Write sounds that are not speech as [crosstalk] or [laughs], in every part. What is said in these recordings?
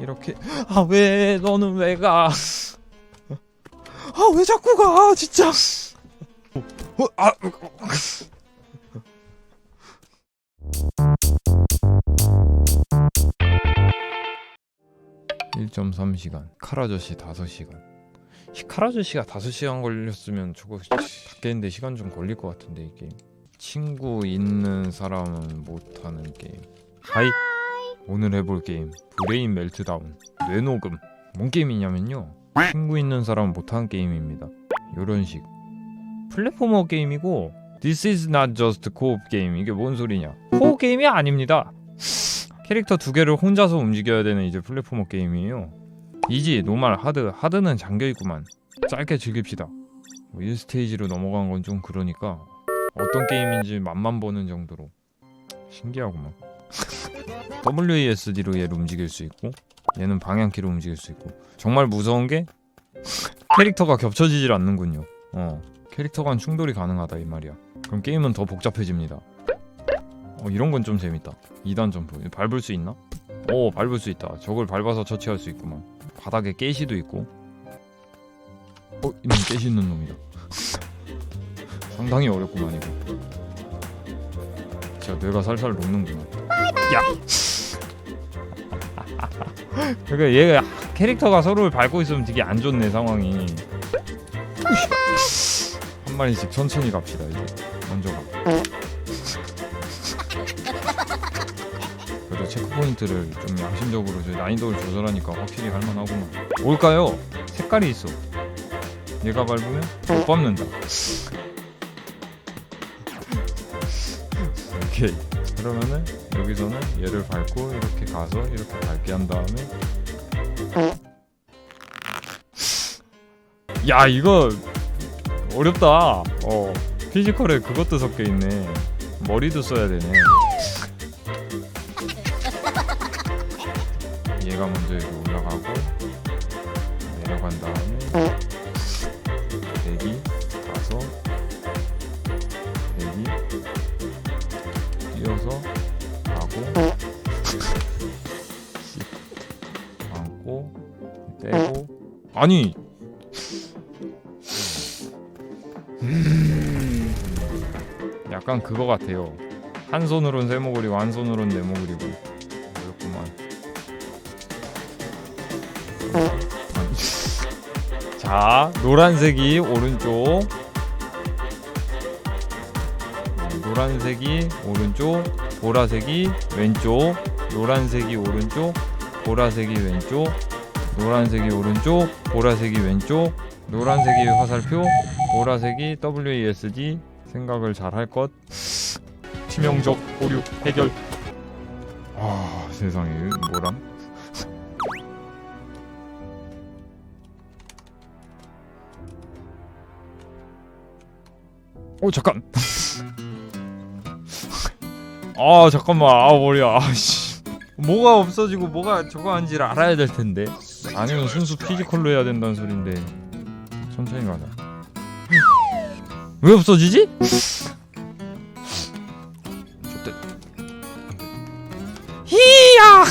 이렇게 아 왜 너는 왜 가? 아 왜 자꾸 가 진짜? 어, 아 1.3 시간 카라저씨 5시간. 카라저씨가 5시간 걸렸으면 저거 다 깨는데 시간 좀 걸릴 것 같은데 이 게임. 친구 있는 사람은 못하는 게임. 하이 오늘 해볼 게임 브레인 멜트다운 뇌녹음. 뭔 게임이냐면요. 친구 있는 사람은 못하는 게임입니다. 요런 식. 플랫포머 게임이고 This is not just co-op 게임. 이게 뭔 소리냐? 코어 게임이 아닙니다. 캐릭터 두 개를 혼자서 움직여야 되는 이제 플랫포머 게임이에요. 이지, 노말, 하드. 하드는 잠겨있구만. 짧게 즐깁시다. 뭐 1스테이지로 넘어간 건 좀 그러니까 어떤 게임인지 맛만 보는 정도로. 신기하구만 WASD로 얘를 움직일 수 있고 얘는 방향키로 움직일 수 있고. 정말 무서운 게 [laughs] 캐릭터가 겹쳐지질 않는군요. 어 캐릭터 간 충돌이 가능하다 이 말이야. 그럼 게임은 더 복잡해집니다. 어 이런 건 좀 재밌다. 2단 점프. 밟을 수 있나? 오 밟을 수 있다. 저걸 밟아서 처치할 수 있구만. 바닥에 깨시도 있고. 어 이놈 깨시 있는 놈이다. [laughs] 상당히 어렵구만 이거. 진짜 뇌가 살살 녹는구나 야 그러니까 얘가 캐릭터가 서로를 밟고 있으면 되게 안 좋네 상황이. [laughs] 한 마리씩 천천히 갑시다 이제. 먼저 가. 그래도 체크포인트를 좀 양심적으로 저희 난이도를 조절하니까 확실히 할만하구만. 뭘까요? 색깔이 있어. 얘가 밟으면 못 밟는다. 오케이. 그러면은 여기서는 얘를 밟고 이렇게 가서 이렇게 밟게 한 다음에 야 이거 어렵다. 어 피지컬에 그것도 섞여 있네. 머리도 써야 되네. 얘가 먼저 여기 올라가고 내려간 다음에 아니. 음, 약간 그거 같아요. 한 손으로는 세모 그리고 한 손으로는 네모 그리고. 어렵구만. 자 노란색이 오른쪽. 네, 노란색이 오른쪽 보라색이 왼쪽. 노란색이 오른쪽 보라색이 왼쪽 노란색이 오른쪽 보라색이 왼쪽 노란색이 화살표 보라색이 WASD 생각을 잘 할 것. 치명적 오류 해결. 아 세상에. 뭐람? 어 잠깐. [laughs] 아 잠깐만. 아 머리야. 아씨. 뭐가 없어지고 뭐가 저거 한지를 알아야 될 텐데 아니면 순수 피지컬로 해야 된다는 소린데. 천천히 가자. 왜 없어지지? 히야!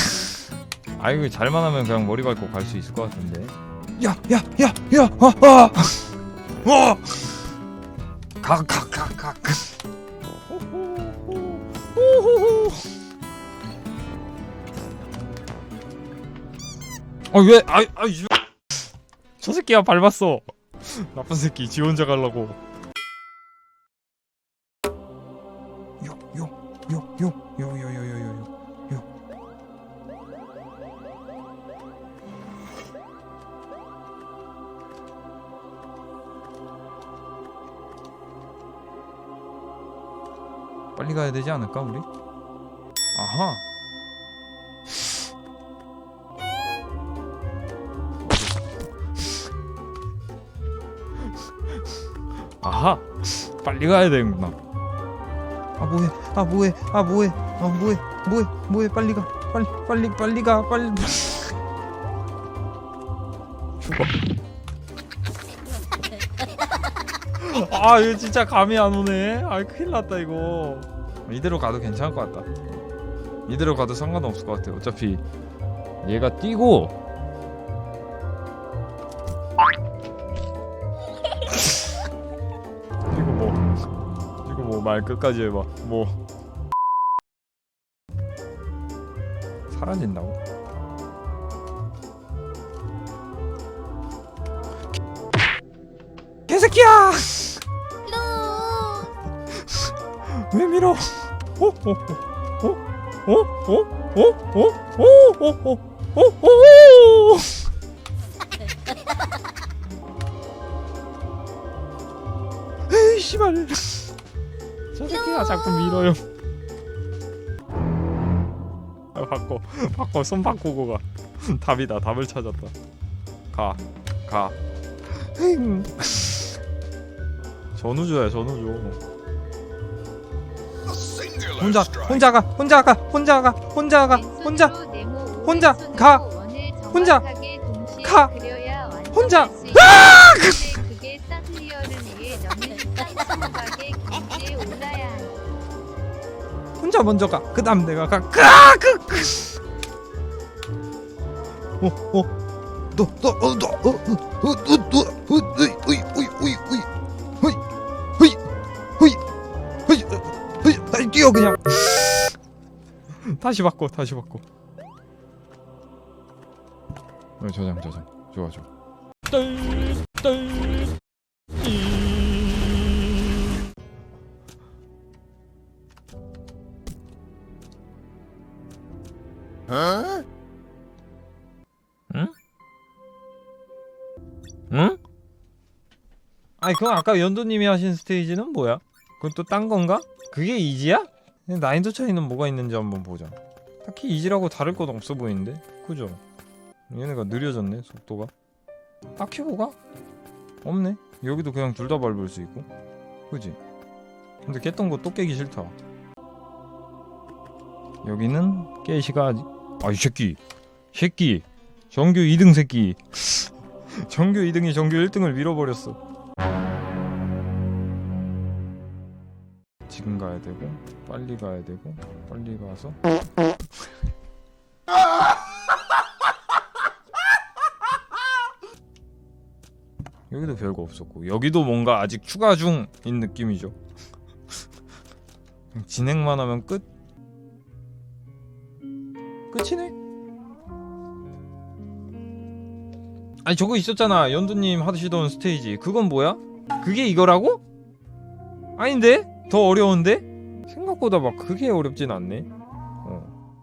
아 이거 잘만 하면 그냥 머리 밟고 갈 수 있을 것 같은데. 야야야야와와 와! 가가가가 아 왜? 아이 아이 저 새끼야 밟았어. [laughs] 나쁜 새끼 지 혼자 요요요요요요요요. 빨리 가야 되지 않을까 우리? 아하 빨리 가야 되는구나. 아 뭐해? 아 뭐해? 아 뭐해? 아 뭐해? 뭐해? 뭐해? 빨리 가. 빨리 빨리 빨리 가. 빨리. 죽어. [laughs] 아 이거 진짜 감이 안 오네. 아 큰일 났다 이거. 이대로 가도 괜찮을 것 같다. 이대로 가도 상관없을 것 같아 어차피 얘가 뛰고 뭐뭐말 끝까지 해봐 뭐 사라진다고? 개새끼야! 왜 밀어? 어? 어? 어? 어? 어? 어? 어? 어? 어? 어? 어? 어? 에이 씨발 저 새끼가 자꾸 밀어요. [laughs] 아, 바꿔. [laughs] 바꿔. 손 바꾸고 가. [laughs] 답이다. 답을 찾았다. 가 가. 전우주야 전우주. 혼자 혼자 가. 혼자 가. 혼자 가. 혼자 가. 혼자. 혼자 가. 혼자 가. 혼자. 그 혼자 먼저 가. 그 다음 내가 가. 가! 그! 그. 어, 어. 너, 너, 어, 너, 어, 어, 어, 너, 어, 어이, 어이, 어이, 어이, 어이. 허이, 허이, 허이, 어, 다시 바꿔, 다시 바꿔. 어, 저장, 저장. 좋아, 좋아. 땡, 땡, 이. 응? 아니 그럼 아까 연도님이 하신 스테이지는 뭐야? 그건 또 딴 건가? 그게 이지야? 난이도 차이는 뭐가 있는지 한번 보자 딱히 이지라고 다를 건 없어 보이는데 그죠? 얘네가 느려졌네 속도가 딱히 뭐가? 없네 여기도 그냥 둘 다 밟을 수 있고 그지? 근데 깼던 거 또 깨기 싫다 여기는 깨시가 아이 새끼 새끼 정규 2등 새끼 정규 2등이 정규 1등을 밀어버렸어. 지금 가야 되고 빨리 가야 되고 빨리 가서 여기도 별거 없었고 여기도 뭔가 아직 추가 중인 느낌이죠. [laughs] 진행만 하면 끝. 끝이네. 아니 저거 있었잖아 연두님 하시던 스테이지 그건 뭐야? 그게 이거라고? 아닌데? 더 어려운데? 생각보다 막 그게 어렵진 않네 어.